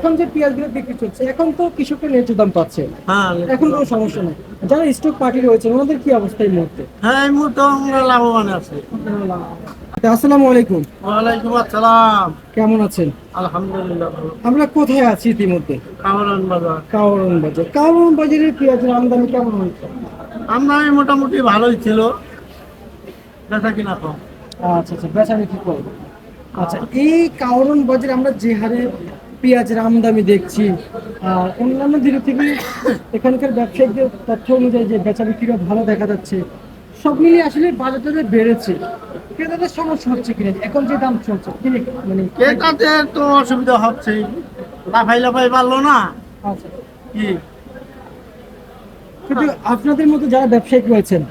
এখন যে পেঁয়াজগুলো বিক্রি চলছে এখন তো কৃষকের ন্যায্য দাম পাচ্ছে হ্যাঁ এখন কোনো সমস্যা নেই। যারা স্টক পার্টি রয়েছে ওনাদের কি অবস্থা এই মুহূর্তে? হ্যাঁ এই মুহূর্তে আমরা লাভবান আছি। আসসালামু আলাইকুম। ওয়ালাইকুম আসসালাম। কেমন আছেন? আলহামদুলিল্লাহ ভালো। আমরা কোথায় আছি ইতিমধ্যে? বাজার। কাওরন বাজার। কাওরন পেঁয়াজের আমদানি কেমন হয়েছে? মোটামুটি ভালোই ছিল। বেচা কিনা কম। আচ্ছা আচ্ছা বেচা বিক্রি করব আচ্ছা এই কাওরন বাজারে আমরা যে হারে পেঁয়াজের আমদানি দেখছি। আর অন্যান্য দিনের থেকে এখানকার ব্যবসায়ীদের তথ্য অনুযায়ী যে বেচা বিক্রিটা ভালো দেখা যাচ্ছে। সব মিলিয়ে আসলে বাজারটা বেড়েছে। ক্রেতাদের সমস্যা হচ্ছে কিনা? এখন যে দাম চলছে মানে এটাতে তো অসুবিধা হচ্ছে। লাফাই লাফাই পারল না। আচ্ছা। কি? কিন্তু আপনাদের মতো যারা ব্যবসায়িক রয়েছেন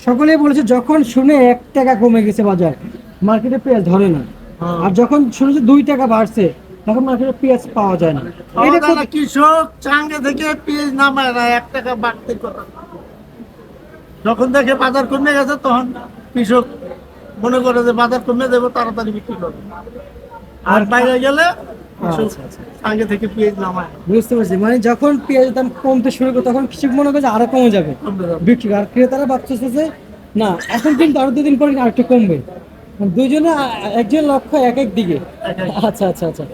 সকলেই বলেছে যখন শুনে এক টাকা কমে গেছে বাজার মার্কেটে পেঁয়াজ ধরে না। হ্যাঁ। আর যখন শুনে যে দুই টাকা বাড়ছে তখন মার্কেটে পেঁয়াজ পাওয়া যায় না। এটা কৃষক চাঙ্গে থেকে পেঁয়াজ নামায় না এক টাকা বাড়তে কথা। যখন দেখে বাজার কমে গেছে তখন কৃষক মনে করে যে বাজার কমে দেবো তাড়াতাড়ি বিক্রি করবে। আর বাইরে গেলে আচ্ছা, আচ্ছা। চাঙ্গে থেকে পেঁয়াজ নামায় বুঝতে পারছি। মানে যখন পেঁয়াজের দাম কমতে শুরু করে তখন কৃষক মনে করে যে আরও কমে যাবে। বিক্রি আর ক্রেতারা ভাবতেছে যে না এখন কিন্তু আরও দুদিন পরে আরেকটু কমবে। দুজনে একজন লক্ষ্য এক এক দিকে। আচ্ছা আচ্ছা আচ্ছা।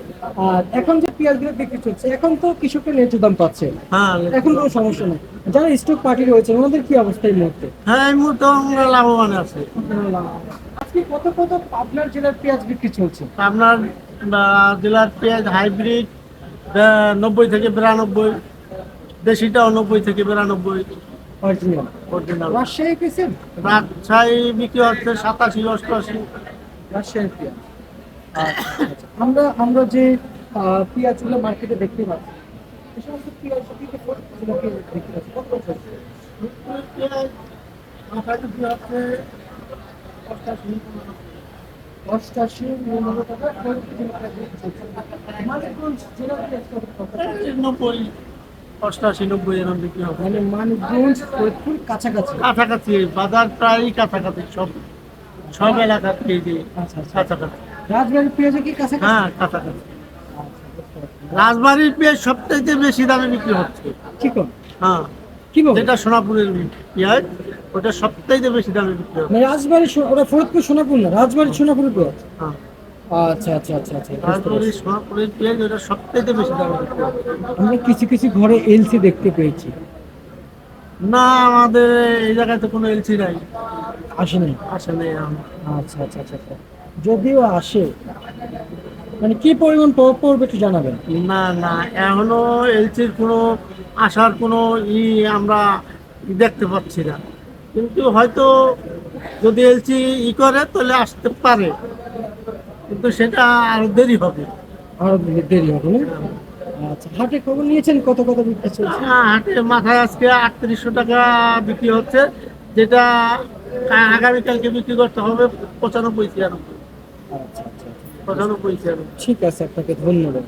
আর এখন যে পেঁয়াজগুলো বিক্রি চলছে এখন তো কৃষকের ন্যায্য দাম পাচ্ছে। হ্যাঁ। এখন কোনো সমস্যা নেই। যারা স্টক পার্টি রয়েছে ওনাদের কি অবস্থা এই মুহূর্তে? হ্যাঁ এই মুহূর্তে আমরা লাভবান আছি। আজকে কত কত আপনার জেলার পেঁয়াজ বিক্রি চলছে? আপনার জেলার পেঁয়াজ হাইব্রিড নব্বই থেকে বিরানব্বই দেশিটাও নব্বই থেকে বিরানব্বই। অরিজিনাল। অরিজিনাল। রাজশাহী পেয়েছেন? রাজশাহী বিক্রি হচ্ছে সাতাশি অষ্টআশি। রাজশাহী পেঁয়াজ আচ্ছা। আমরা আমরা যে পেঁয়াজগুলো মার্কেটে দেখতে পাচ্ছি এই সমস্ত পেঁয়াজ দেখতে পাচ্ছি? কত হচ্ছে অষ্টাশি অষ্টাশি নিরানব্বই টাকা। নব্বই। অষ্টাশি নব্বই এরকম বিক্রি হবে? মানে মানিকগঞ্জ ফরিদপুর কাছাকাছি। কাছাকাছি বাজার প্রায় কাছাকাছি সব সব এলাকার পেঁয়াজি আচ্ছা আচ্ছা। কাছাকাছি। রাজবাড়ির কি কাছাকাছি? হ্যাঁ কাছাকাছি। রাজবাড়ির পেঁয়াজ সবথেকে বেশি দামে বিক্রি হচ্ছে। কি কোন হ্যাঁ। যেটা সোনাপুরের পেঁয়াজ ওটা সবথেকে বেশি দামে বিক্রি হচ্ছে। মানে রাজবাড়ি ওটা ফরিদপুর সোনাপুর না? রাজবাড়ি সোনাপুরের পেঁয়াজ। হ্যাঁ। আচ্ছা আচ্ছা আচ্ছা আচ্ছা সবথেকে বেশি দামে আমরা কিছু কিছু ঘরে এলসি দেখতে পেয়েছি। না আমাদের এই জায়গায় তো কোনো এলসি নাই। আসে নাই? আসে নেই আচ্ছা আচ্ছা আচ্ছা আচ্ছা। যদিও আসে মানে কি পরিমাণ প- পড়বে একটু জানাবেন? না না এখনও এলসির কোনো আসার কোনো ই আমরা দেখতে পাচ্ছি না। কিন্তু হয়তো যদি এলসি ই করে তাহলে আসতে পারে। কিন্তু সেটা আরও দেরি হবে। আরও দেরি হবে না? আচ্ছা হাটে খবর নিয়েছেন? কত কত বিক্রি চলছে? হ্যাঁ, হাটে মাথায় আজকে আটত্রিশশো টাকা বিক্রি হচ্ছে যেটা আগামীকালকে বিক্রি করতে হবে পঁচানব্বই ছিয়ানব্বই। আচ্ছা আচ্ছা আচ্ছা। পঁচানব্বই ছিয়ানব্বই। ঠিক আছে আপনাকে ধন্যবাদ।